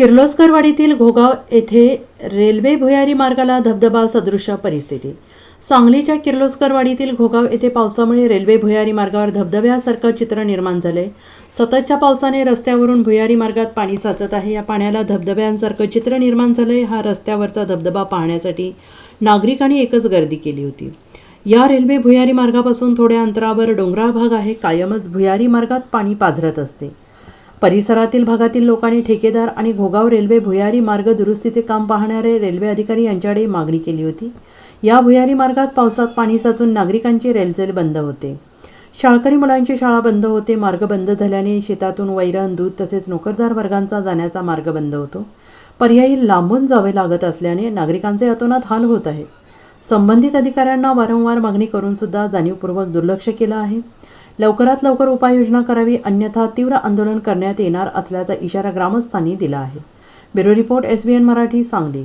किर्लोस्करवाडीतील घोगाव येथे रेल्वे भुयारी मार्गाला धबधबा सदृश परिस्थिती. सांगलीच्या किर्लोस्करवाडीतील घोगाव येथे पावसामुळे रेल्वे भुयारी मार्गावर धबधब्यासारखं चित्र निर्माण झालंय सततच्या पावसाने रस्त्यावरून भुयारी मार्गात पाणी साचत आहे. या पाण्याला धबधब्यांसारखं चित्र निर्माण झालंय. हा रस्त्यावरचा धबधबा पाहण्यासाठी नागरिकांनी एकच गर्दी केली होती. या रेल्वे भुयारी मार्गापासून थोड्या अंतरावर डोंगराळ भाग आहे. कायमच भुयारी मार्गात पाणी पाझरत असते. परिसरातील भागातील लोकांनी ठेकेदार आणि घोगाव रेल्वे भुयारी मार्ग दुरुस्तीचे काम पाहणारे रेल्वे अधिकारी यांच्याकडे मागणी केली होती. या भुयारी मार्गात पावसात पाणी साचून नागरिकांची रेलचेल बंद होते. शाळकरी मुलांची शाळा बंद होते मार्ग बंद झाल्याने शेतातून वैरण दूध तसेच नोकरदार वर्गांचा जाण्याचा मार्ग बंद होतो. पर्यायी लांबून जावे लागत असल्याने नागरिकांचे अतोनात हाल होत आहे. संबंधित अधिकाऱ्यांना वारंवार मागणी करून सुद्धा जाणीवपूर्वक दुर्लक्ष केलं आहे. लवकरात लवकर उपाययोजना करावी अन्यथा तीव्र आंदोलन करण्यात येणार असल्याचा इशारा ग्रामस्थांनी दिला आहे. Bureau report S B N Marathi Sangli.